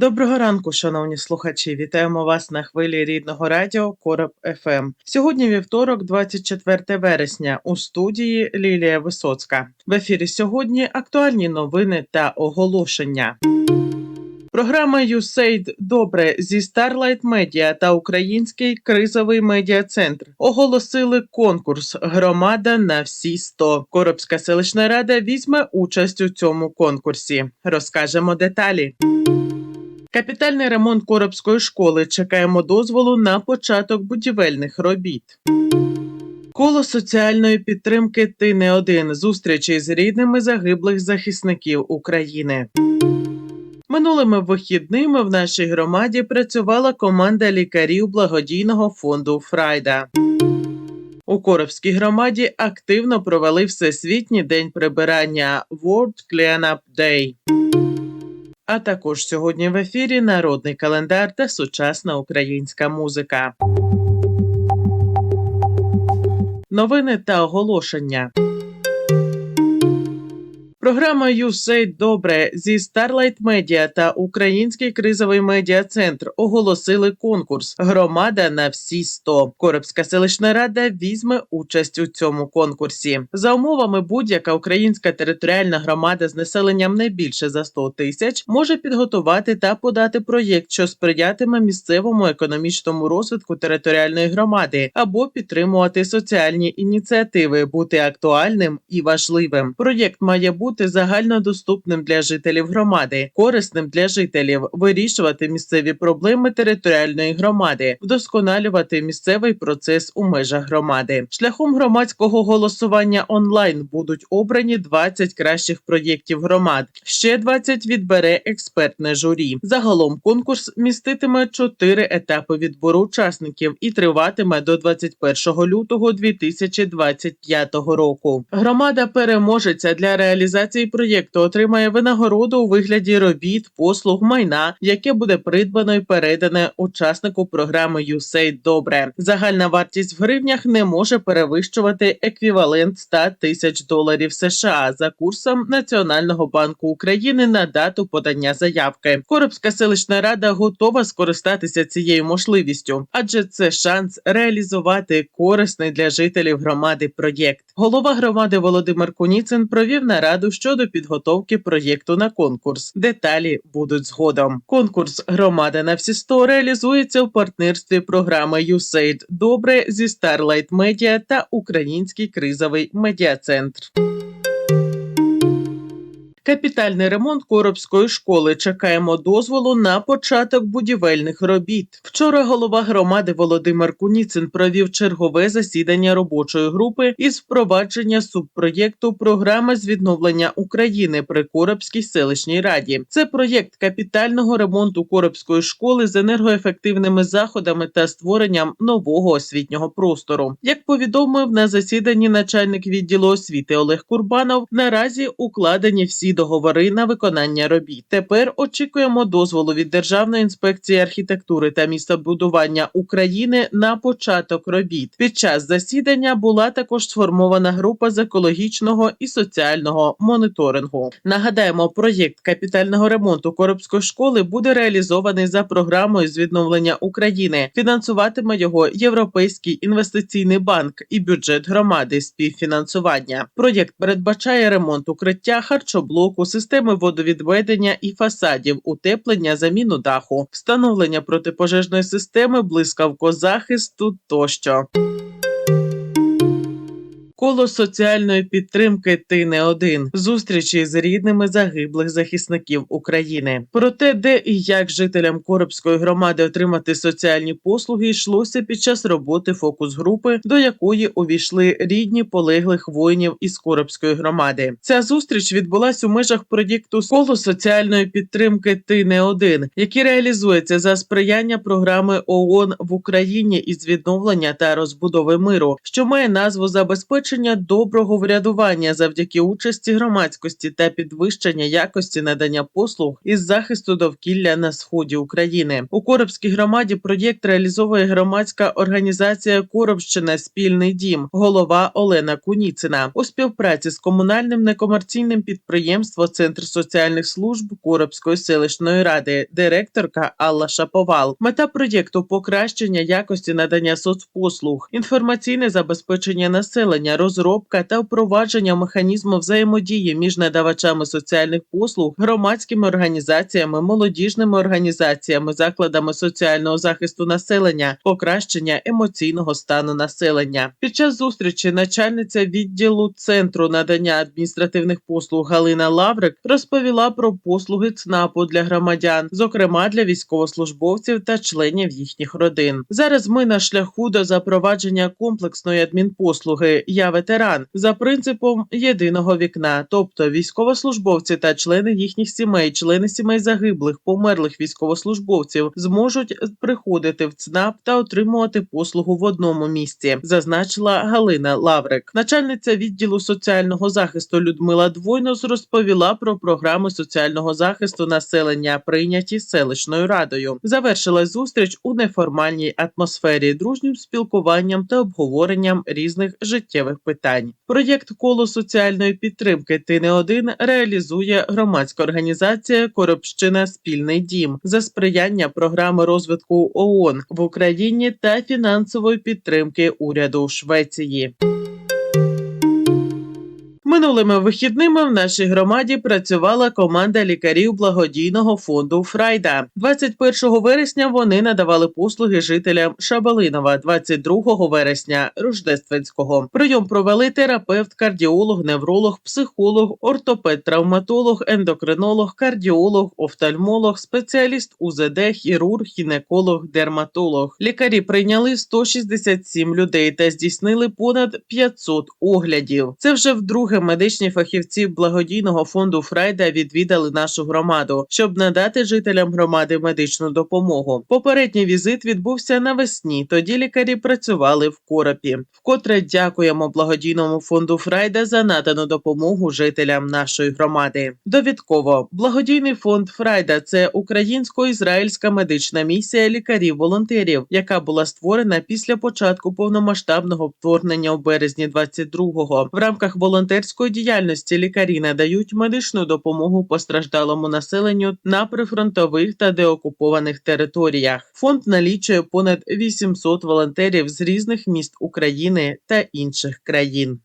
Доброго ранку, шановні слухачі. Вітаємо вас на хвилі рідного радіо Короб ФМ. Сьогодні вівторок, 24 вересня. У студії Лілія Висоцька. В ефірі сьогодні актуальні новини та оголошення. Програма USAID Добре зі Starlight Media та Український кризовий медіа-центр оголосили конкурс Громада на всі 100». Коробська селищна рада візьме участь у цьому конкурсі. Розкажемо деталі. Капітальний ремонт Коробської школи. Чекаємо дозволу на початок будівельних робіт. Коло соціальної підтримки Ти не один зустрічі з рідними загиблих захисників України. Минулими вихідними в нашій громаді працювала команда лікарів благодійного фонду Фрайда. У Коробській громаді активно провели Всесвітній день прибирання World Cleanup Day. А також сьогодні в ефірі народний календар та сучасна українська музика. Новини та оголошення. Програма «USAID Добре зі Starlight Media та Український кризовий медіа-центр оголосили конкурс Громада на всі 100». Коробська селищна рада візьме участь у цьому конкурсі. За умовами будь-яка українська територіальна громада з населенням не більше за 100 тисяч може підготувати та подати проєкт, що сприятиме місцевому економічному розвитку територіальної громади або підтримувати соціальні ініціативи, бути актуальним і важливим. Проєкт має бути бути загальнодоступним для жителів громади, корисним для жителів, вирішувати місцеві проблеми територіальної громади, вдосконалювати місцевий процес у межах громади. Шляхом громадського голосування онлайн будуть обрані 20 кращих проєктів громад. Ще 20 відбере експертне журі. Загалом конкурс міститиме 4 етапи відбору учасників і триватиме до 21 лютого 2025 року. Громада переможеця для реалізації реалізації проєкту отримає винагороду у вигляді робіт, послуг, майна, яке буде придбано і передане учаснику програми USAID Добре. Загальна вартість в гривнях не може перевищувати еквівалент 100 тисяч доларів США за курсом Національного банку України на дату подання заявки. Коробська селищна рада готова скористатися цією можливістю, адже це шанс реалізувати корисний для жителів громади проєкт. Голова громади Володимир Куніцин провів нараду щодо підготовки проєкту на конкурс. Деталі будуть згодом. Конкурс Громада на всі 100» реалізується в партнерстві програми USAID Добре зі Starlight Media та Український кризовий медіа-центр. Капітальний ремонт Коробської школи. Чекаємо дозволу на початок будівельних робіт. Вчора голова громади Володимир Куніцин провів чергове засідання робочої групи із впровадження субпроєкту програми з відновлення України при Коробській селищній раді. Це проєкт капітального ремонту Коробської школи з енергоефективними заходами та створенням нового освітнього простору. Як повідомив на засіданні начальник відділу освіти Олег Курбанов, наразі укладені всі договори на виконання робіт. Тепер очікуємо дозволу від Державної інспекції архітектури та містобудування України на початок робіт. Під час засідання була також сформована група з екологічного і соціального моніторингу. Нагадаємо, проєкт капітального ремонту Коробської школи буде реалізований за програмою з відновлення України. Фінансуватиме його Європейський інвестиційний банк і бюджет громади співфінансування. Проєкт передбачає ремонт укриття харчоблоку блоку, системи водовідведення і фасадів, утеплення, заміну даху, встановлення протипожежної системи, блискавкозахисту тощо. Коло соціальної підтримки ти не один. Зустрічі з рідними загиблих захисників України. Про те, де і як жителям Коробської громади отримати соціальні послуги, йшлося під час роботи фокус групи, до якої увійшли рідні полеглих воїнів із Коробської громади. Ця зустріч відбулась у межах проєкту Коло соціальної підтримки Ти не один, який реалізується за сприяння програми ООН в Україні із відновлення та розбудови миру, що має назву забезпечення доброго врядування завдяки участі громадськості та підвищення якості надання послуг із захисту довкілля на сході України. У Коробській громаді проєкт реалізовує громадська організація Коробщина Спільний дім, голова Олена Куніцина у співпраці з комунальним некомерційним підприємством Центр соціальних служб Коробської селищної ради, директорка Алла Шаповал. Мета проєкту покращення якості надання соцпослуг, інформаційне забезпечення населення, розробка та впровадження механізму взаємодії між надавачами соціальних послуг, громадськими організаціями, молодіжними організаціями, закладами соціального захисту населення, покращення емоційного стану населення. Під час зустрічі начальниця відділу центру надання адміністративних послуг Галина Лаврик розповіла про послуги ЦНАПу для громадян, зокрема для військовослужбовців та членів їхніх родин. Зараз ми на шляху до запровадження комплексної адмінпослуги Я ветеран за принципом єдиного вікна, тобто військовослужбовці та члени їхніх сімей, члени сімей загиблих, померлих військовослужбовців зможуть приходити в ЦНАП та отримувати послугу в одному місці, зазначила Галина Лаврик. Начальниця відділу соціального захисту Людмила Двойнос розповіла про програми соціального захисту населення, прийняті селищною радою. Завершилась зустріч у неформальній атмосфері, дружнім спілкуванням та обговоренням різних життєвих питань. Проєкт коло соціальної підтримки Ти не один реалізує громадська організація Коробщина Спільний дім за сприяння програми розвитку ООН в Україні та фінансової підтримки уряду Швеції. Минулими вихідними в нашій громаді працювала команда лікарів благодійного фонду Фрайда. 21 вересня вони надавали послуги жителям Шабалинова, 22 вересня Рождественського. Прийом провели терапевт, кардіолог, невролог, психолог, ортопед, травматолог, ендокринолог, кардіолог, офтальмолог, спеціаліст УЗД, хірург, гінеколог, дерматолог. Лікарі прийняли 167 людей та здійснили понад 500 оглядів. Це вже вдруге медичні фахівці благодійного фонду Фрайда відвідали нашу громаду, щоб надати жителям громади медичну допомогу. Попередній візит відбувся навесні. Тоді лікарі працювали в коропі. Вкотре дякуємо благодійному фонду Фрайда за надану допомогу жителям нашої громади. Довідково благодійний фонд Фрайда це українсько-ізраїльська медична місія лікарів-волонтерів, яка була створена після початку повномасштабного вторгнення у березні 22-го. В рамках волонтерської діяльності лікарі надають медичну допомогу постраждалому населенню на прифронтових та деокупованих територіях. Фонд налічує понад 800 волонтерів з різних міст України та інших країн.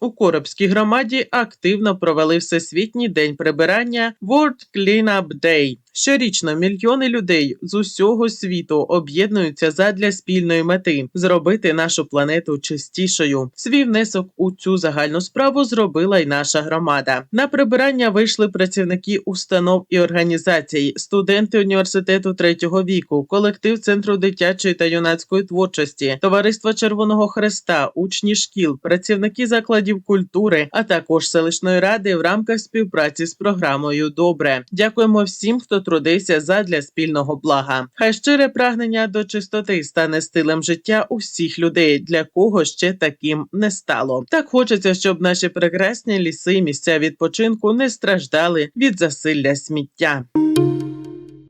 У Коробській громаді активно провели Всесвітній день прибирання World Cleanup Day. Щорічно мільйони людей з усього світу об'єднуються задля спільної мети зробити нашу планету чистішою. Свій внесок у цю загальну справу зробила й наша громада. На прибирання вийшли працівники установ і організацій, студенти університету третього віку, колектив центру дитячої та юнацької творчості, товариство Червоного Хреста, учні шкіл, працівники закладів культури, а також селищної ради в рамках співпраці з програмою Добре. Дякуємо всім, хто трудився задля спільного блага. Хай щире прагнення до чистоти стане стилем життя усіх людей, для кого ще таким не стало. Так хочеться, щоб наші прекрасні ліси, місця відпочинку не страждали від засилля сміття.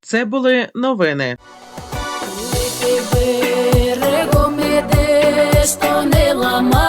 Це були новини. Берегом ідеш, то не ламай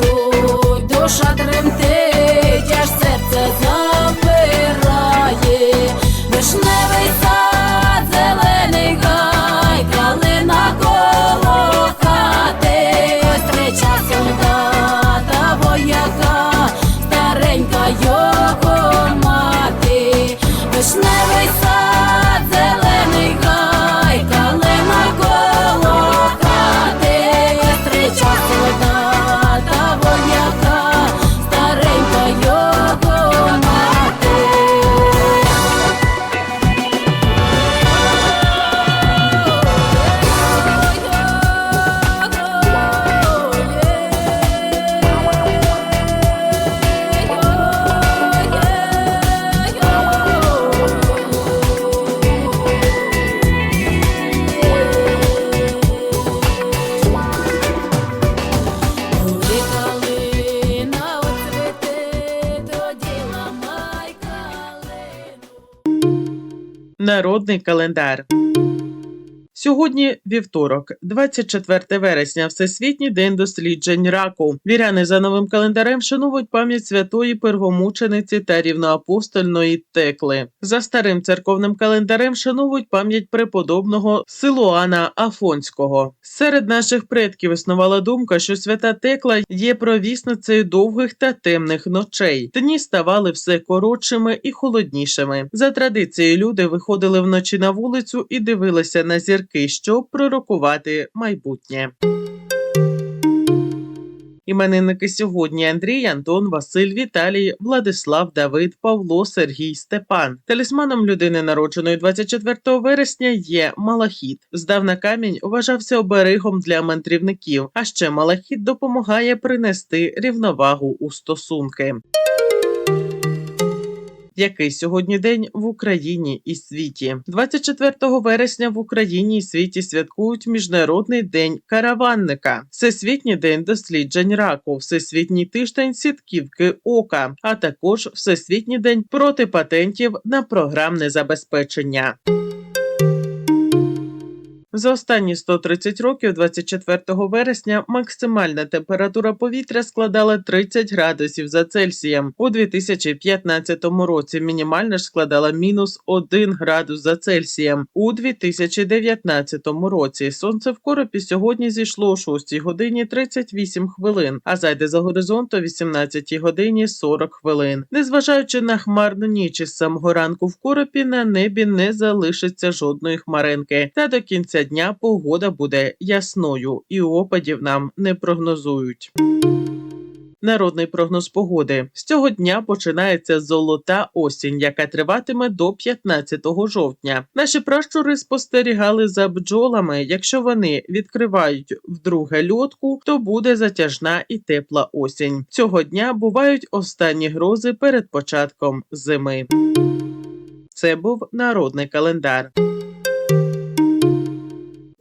tu Dusha të rëmte Народний календар. Сьогодні вівторок, 24 вересня, Всесвітній день досліджень раку. Віряни за новим календарем шанують пам'ять святої первомучениці та рівноапостольної Текли. За старим церковним календарем шанують пам'ять преподобного Силуана Афонського. Серед наших предків існувала думка, що свята Текла є провісницею довгих та темних ночей. Дні ставали все коротшими і холоднішими. За традицією, люди виходили вночі на вулицю і дивилися на зірки, щоб пророкувати майбутнє. Іменинники сьогодні Андрій, Антон, Василь, Віталій, Владислав, Давид, Павло, Сергій, Степан. Талісманом людини, народженої 24 вересня, є малахіт. Здавна камінь вважався оберегом для мандрівників, а ще малахіт допомагає принести рівновагу у стосунки. Який сьогодні день в Україні і світі? 24 вересня в Україні і світі святкують Міжнародний день караванника, Всесвітній день досліджень раку, Всесвітній тиждень сітківки ока, а також Всесвітній день проти патентів на програмне забезпечення. За останні 130 років, 24 вересня, максимальна температура повітря складала 30 градусів за Цельсієм. У 2015 році мінімальна ж складала мінус 1 градус за Цельсієм. У 2019 році сонце в коропі сьогодні зійшло о 6 годині 38 хвилин, а зайде за горизонт о 18 годині 40 хвилин. Незважаючи на хмарну ніч із самого ранку в коропі, на небі не залишиться жодної хмаринки. Та до кінця дня погода буде ясною і опадів нам не прогнозують. Народний прогноз погоди з цього дня починається золота осінь, яка триватиме до 15 жовтня. Наші пращури спостерігали за бджолами. Якщо вони відкривають вдруге льотку, то буде затяжна і тепла осінь. Цього дня бувають останні грози перед початком зими. Це був народний календар.